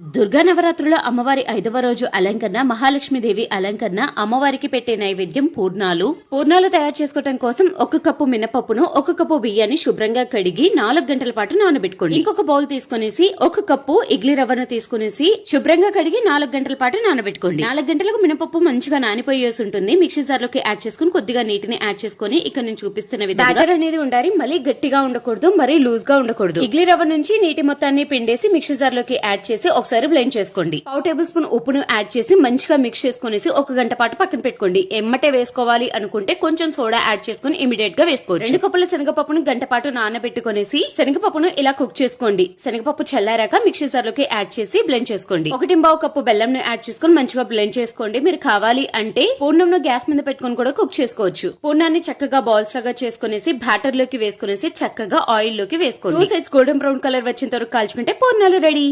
దుర్గా నవరాత్రుల అమ్మవారి ఐదవ రోజు అలంకరణ మహాలక్ష్మీదేవి అలంకరణ అమ్మవారికి పెట్టే నైవేద్యం పూర్ణాలు. పూర్ణాలు తయారు చేసుకోవడం కోసం ఒక కప్పు మినపప్పును ఒక కప్పు బియ్యాన్ని శుభ్రంగా కడిగి నాలుగు గంటల పాటు నానబెట్టుకోండి. ఇంకొక బౌల్ తీసుకునేసి ఒక కప్పు ఇడ్లీ రవ్వను తీసుకునేసి శుభ్రంగా కడిగి నాలుగు గంటల పాటు నానబెట్టుకోండి. నాలుగు గంటలకు మినపప్పు మంచిగా నానిపోయేసి ఉంటుంది. మిక్సీ జార్లోకి యాడ్ చేసుకుని కొద్దిగా నీటిని యాడ్ చేసుకుని ఇక్కడ నేను చూపిస్తున్న విధంగా బ్యాటర్ అనేది ఉండాలి. మరీ గట్టిగా ఉండకూడదు మరీ లూజ్గా ఉండకూడదు. ఇడ్లీ రవ్వ నుంచి నీటి మొత్తాన్ని పిండేసి మిక్సీ జార్లోకి యాడ్ చేసి ఒకసారి బ్లెండ్ చేసుకోండి. పావు టేబుల్ స్పూన్ ఉప్పును యాడ్ చేసి మంచిగా మిక్స్ చేసుకునేసి ఒక గంట పాటు పక్కన పెట్టుకోండి. ఎమ్మటే వేసుకోవాలి అనుకుంటే కొంచెం సోడా యాడ్ చేసుకుని ఇమీడియట్గా వేసుకోండి రెండు కప్పుల శనగపప్పును గంట పాటు నానబెట్టుకునేసి శనగపప్పును ఇలా కుక్ చేసుకోండి. శనగపప్పు చల్లారాక మిక్సీ జార్లోకి యాడ్ చేసి బ్లెండ్ చేసుకోండి. ఒకటి బావు కప్పు బెల్లం ను యాడ్ చేసుకుని మంచిగా బ్లెండ్ చేసుకోండి. మీరు కావాలి అంటే పూర్ణంను గ్యాస్ మీద పెట్టుకుని కూడా కుక్ చేసుకోవచ్చు. పూర్ణాన్ని చక్కగా బాల్స్ లాగా చేసుకునేసి బ్యాటర్లోకి వేసుకునేసి చక్కగా ఆయిల్లోకి వేసుకోండి. Two sides golden brown colour వచ్చిన తర్వాత కాల్చుకుంటే పూర్ణాలు రెడీ